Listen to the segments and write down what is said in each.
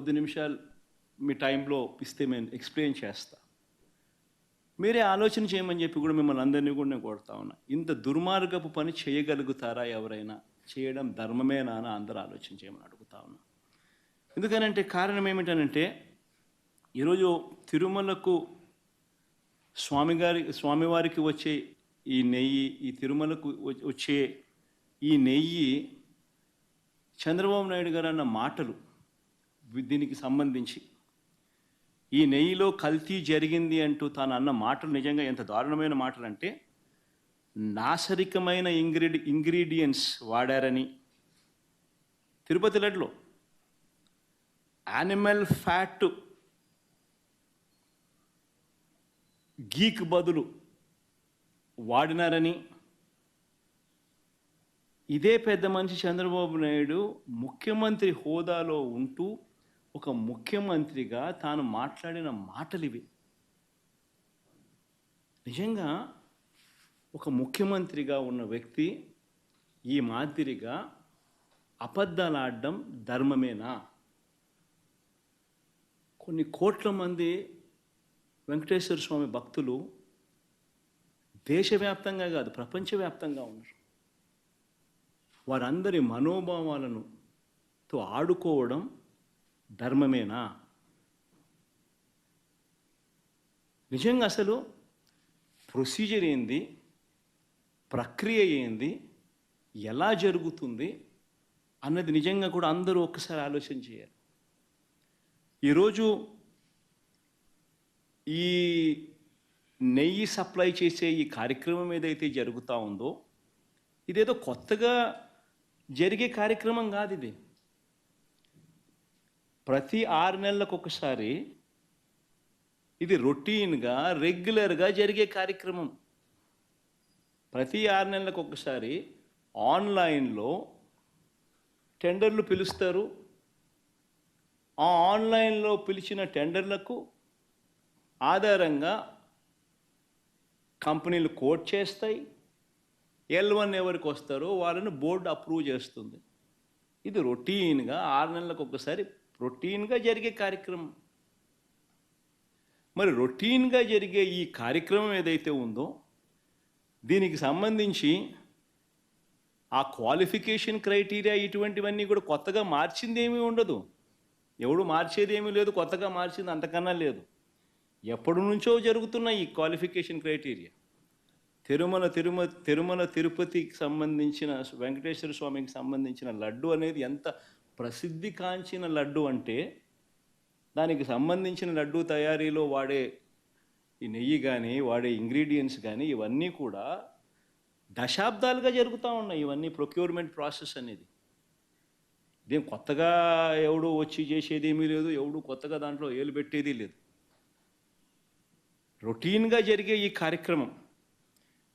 కొద్ది నిమిషాలు మీ టైంలో ఇస్తే మేము ఎక్స్ప్లెయిన్ చేస్తా. మీరే ఆలోచన చేయమని చెప్పి కూడా మిమ్మల్ని అందరినీ కూడా నేను కొడతా ఉన్నా. ఇంత దుర్మార్గపు పని చేయగలుగుతారా ఎవరైనా? చేయడం ధర్మమేనా అని అందరూ ఆలోచన చేయమని అడుగుతా ఉన్నా. ఎందుకనంటే కారణం ఏమిటనంటే ఈరోజు తిరుమలకు స్వామి గారి స్వామివారికి వచ్చే ఈ నెయ్యి ఈ తిరుమలకు వచ్చే ఈ నెయ్యి చంద్రబాబు నాయుడు గారు అన్న మాటలు దీనికి సంబంధించి ఈ నెయ్యిలో కల్తీ జరిగింది అంటూ తాను అన్న మాటలు నిజంగా ఎంత దారుణమైన మాటలు అంటే నాసరికమైన ఇంగ్రీడి ఇంగ్రీడియంట్స్ వాడారని. తిరుపతి లడ్లో యానిమల్ ఫ్యాట్ గీక్ బదులు వాడినారని. ఇదే పెద్ద మనిషి చంద్రబాబు నాయుడు ముఖ్యమంత్రి హోదాలో ఉంటూ ఒక ముఖ్యమంత్రిగా తాను మాట్లాడిన మాటలు ఇవి నిజంగా ఒక ముఖ్యమంత్రిగా ఉన్న వ్యక్తి ఈ మాదిరిగా అబద్ధాలు ఆడడం ధర్మమేనా? కొన్ని కోట్ల మంది వెంకటేశ్వర స్వామి భక్తులు దేశవ్యాప్తంగా కాదు ప్రపంచవ్యాప్తంగా ఉన్నారు. వారందరి మనోభావాలను తో ఆడుకోవడం ధర్మమేనా? నిజంగా అసలు ప్రొసీజర్ ఏంది? ప్రక్రియ ఏంది? ఎలా జరుగుతుంది? అన్నది నిజంగా కూడా అందరూ ఒక్కసారి ఆలోచన చేయాలి. ఈరోజు ఈ నెయ్యి సప్లై చేసే ఈ కార్యక్రమం ఏదైతే జరుగుతూ ఉందో ఇదేదో కొత్తగా జరిగే కార్యక్రమం కాదు ఇది. ప్రతి ఆరు నెలలకు ఒకసారి ఇది రొటీన్గా రెగ్యులర్గా జరిగే కార్యక్రమం. ప్రతి ఆరు నెలలకు ఒకసారి ఆన్లైన్లో టెండర్లు పిలుస్తారు. ఆ ఆన్లైన్లో పిలిచిన టెండర్లకు ఆధారంగా కంపెనీలు కోట్ చేస్తాయి. ఎల్ వన్ ఎవరికి వస్తారో వాళ్ళని బోర్డు అప్రూవ్ చేస్తుంది. ఇది రొటీన్గా ఆరు నెలలకు ఒకసారి రొటీన్గా జరిగే కార్యక్రమం. మరి రొటీన్గా జరిగే ఈ కార్యక్రమం ఏదైతే ఉందో దీనికి సంబంధించి ఆ క్వాలిఫికేషన్ క్రైటీరియా ఇటువంటివన్నీ కూడా కొత్తగా మార్చింది ఏమీ ఉండదు. ఎవడు మార్చేది ఏమీ లేదు కొత్తగా మార్చింది అంతకన్నా లేదు. ఎప్పటి నుంచో జరుగుతున్న ఈ క్వాలిఫికేషన్ క్రైటీరియా. తిరుమల తిరుమ తిరుమల తిరుపతికి సంబంధించిన వెంకటేశ్వర స్వామికి సంబంధించిన లడ్డు అనేది ఎంత ప్రసిద్ధి కాంచిన లడ్డు అంటే దానికి సంబంధించిన లడ్డు తయారీలో వాడే ఈ నెయ్యి కానీ వాడే ఇంగ్రీడియంట్స్ కానీ ఇవన్నీ కూడా దశాబ్దాలుగా జరుగుతూ ఉన్నాయి. ఇవన్నీ ప్రొక్యూర్మెంట్ ప్రాసెస్ అనేది. ఇదేం కొత్తగా ఎవడు వచ్చి చేసేది ఏమీ లేదు ఎవడు కొత్తగా దాంట్లో ఏలు పెట్టేది లేదు. రొటీన్గా జరిగే ఈ కార్యక్రమం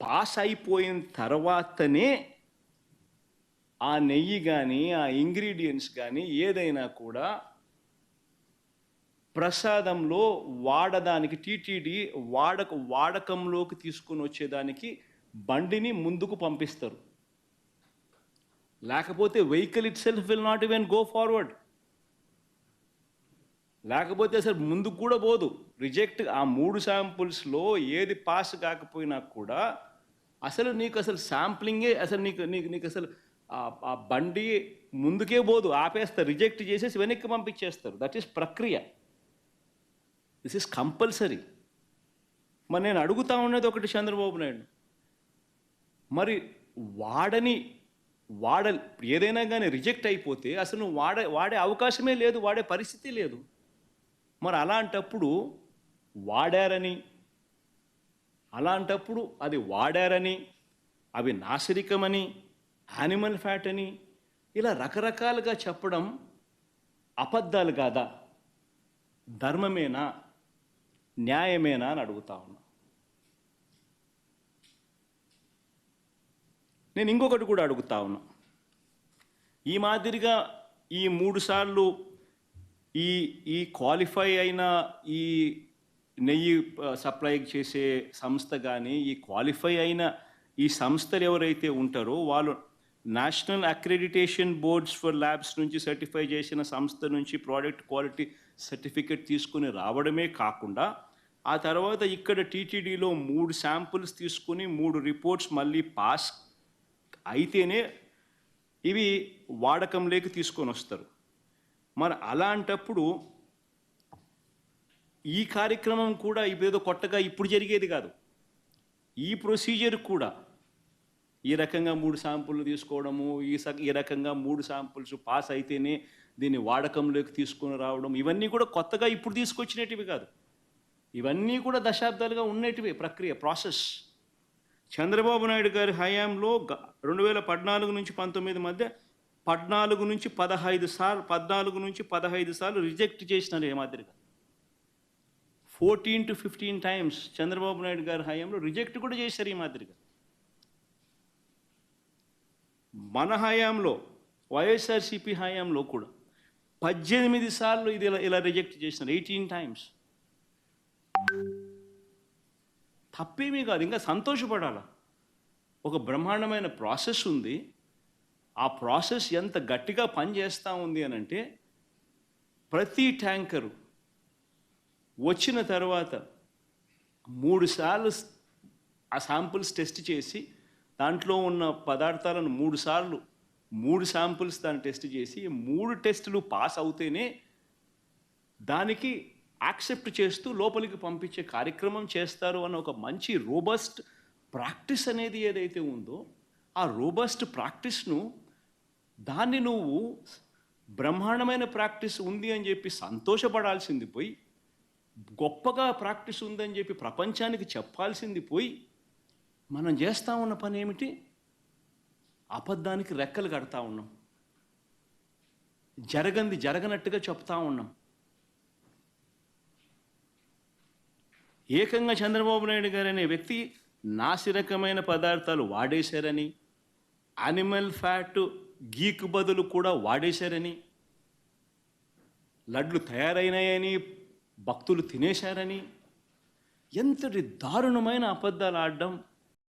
పాస్ అయిపోయిన తర్వాతనే ఆ నెయ్యి కానీ ఆ ఇంగ్రీడియంట్స్ కానీ ఏదైనా కూడా ప్రసాదంలో వాడదానికి టీటీడీ వాడక వాడకంలోకి తీసుకుని వచ్చేదానికి బండిని ముందుకు పంపిస్తారు. లేకపోతే vehicle itself will not even go forward లేకపోతే అసలు ముందుకు కూడా పోదు. రిజెక్ట్ ఆ మూడు శాంపుల్స్లో ఏది పాస్ కాకపోయినా కూడా అసలు నీకు అసలు శాంప్లింగే అసలు నీకు నీకు నీకు అసలు ఆ- బండి ముందుకే పోదు ఆపేస్తారు రిజెక్ట్ చేసేసి వెనక్కి పంపించేస్తారు. దట్ ఈస్ ప్రక్రియ. దిస్ ఈస్ కంపల్సరీ మరి నేను అడుగుతా ఉన్నది ఒకటి చంద్రబాబు నాయుడు. మరి వాడని వాడ ఏదైనా కానీ రిజెక్ట్ అయిపోతే అసలు నువ్వు వాడే వాడే అవకాశమే లేదు వాడే పరిస్థితి లేదు. మరి అలాంటప్పుడు వాడారని అలాంటప్పుడు అది వాడారని అవి నాసిరికమని యానిమల్ ఫ్యాట్ అని ఇలా రకరకాలుగా చెప్పడం అబద్ధాలు కాదా? ధర్మమేనా? న్యాయమేనా అని అడుగుతా ఉన్నా. నేను ఇంకొకటి కూడా అడుగుతా ఉన్నా. ఈ మాదిరిగా ఈ మూడు సార్లు ఈ ఈ క్వాలిఫై అయిన ఈ నెయ్యి సప్లై చేసే సంస్థ కానీ ఈ క్వాలిఫై అయిన ఈ సంస్థలు ఎవరైతే ఉంటారో వాళ్ళు national accreditation boards for labs నుంచి సర్టిఫై చేసిన సంస్థ నుంచి ప్రోడక్ట్ క్వాలిటీ సర్టిఫికెట్ తీసుకుని రావడమే కాకుండా ఆ తర్వాత ఇక్కడ టీటీడీలో మూడు శాంపుల్స్ తీసుకుని మూడు రిపోర్ట్స్ మళ్ళీ పాస్ అయితేనే ఇవి వాడకంలోకి తీసుకొని వస్తారు. మరి అలాంటప్పుడు ఈ కార్యక్రమం కూడా ఇదేదో కొత్తగా ఇప్పుడు జరిగేది కాదు. ఈ ప్రొసీజర్ కూడా ఈ రకంగా మూడు శాంపుల్ని తీసుకోవడము ఈ స- ఈ రకంగా మూడు శాంపుల్స్ పాస్ అయితేనే దీన్ని వాడకంలోకి తీసుకొని రావడం ఇవన్నీ కూడా కొత్తగా ఇప్పుడు తీసుకొచ్చినటివి కాదు. ఇవన్నీ కూడా దశాబ్దాలుగా ఉన్నటివి ప్రక్రియ ప్రాసెస్. చంద్రబాబు నాయుడు గారి హయాంలో గ- రెండు వేల పద్నాలుగు నుంచి పంతొమ్మిది మధ్య పద్నాలుగు నుంచి పదహైదు సార్లు పద్నాలుగు నుంచి పదహైదు సార్లు రిజెక్ట్ చేసినారు ఏ మాదిరిగా. Fourteen to fifteen times Chandrababu Naidu గారి హయాంలో రిజెక్ట్ కూడా చేశారు ఈ మాదిరిగా. మన హయాంలో వైఎస్ఆర్సిపి హయాంలో కూడా పద్దెనిమిది సార్లు ఇది ఇలా ఇలా రిజెక్ట్ చేసినారు ఎయిటీన్ టైమ్స్. తప్పేమీ కాదు ఇంకా సంతోషపడాల? ఒక బ్రహ్మాండమైన ప్రాసెస్ ఉంది. ఆ ప్రాసెస్ ఎంత గట్టిగా పనిచేస్తూ ఉంది అని అంటే ప్రతి ట్యాంకరు వచ్చిన తర్వాత మూడు సార్లు ఆ శాంపుల్స్ టెస్ట్ చేసి దాంట్లో ఉన్న పదార్థాలను మూడుసార్లు మూడు శాంపుల్స్ దాన్ని టెస్ట్ చేసి మూడు టెస్టులు పాస్ అవుతేనే దానికి యాక్సెప్ట్ చేస్తూ లోపలికి పంపించే కార్యక్రమం చేస్తారు అన్న ఒక మంచి రోబస్ట్ ప్రాక్టీస్ అనేది ఏదైతే ఉందో ఆ రోబస్ట్ ప్రాక్టీస్ను దాన్ని నువ్వు బ్రహ్మాండమైన ప్రాక్టీస్ ఉంది అని చెప్పి సంతోషపడాల్సింది పోయి గొప్పగా ప్రాక్టీస్ ఉందని చెప్పి ప్రపంచానికి చెప్పాల్సింది పోయి మనం చేస్తూ ఉన్న పని ఏమిటి? అబద్ధానికి రెక్కలు కడతా ఉన్నాం. జరగంది జరగనట్టుగా చెప్తా ఉన్నాం. ఏకంగా చంద్రబాబు నాయుడు గారు అనే వ్యక్తి నాసిరకమైన పదార్థాలు వాడేశారని అనిమల్ ఫ్యాట్ గీక్ బదులు కూడా వాడేశారని లడ్లు తయారైనాయని భక్తులు తినేశారని? ఎంతటి దారుణమైన అబద్ధాలు ఆడడం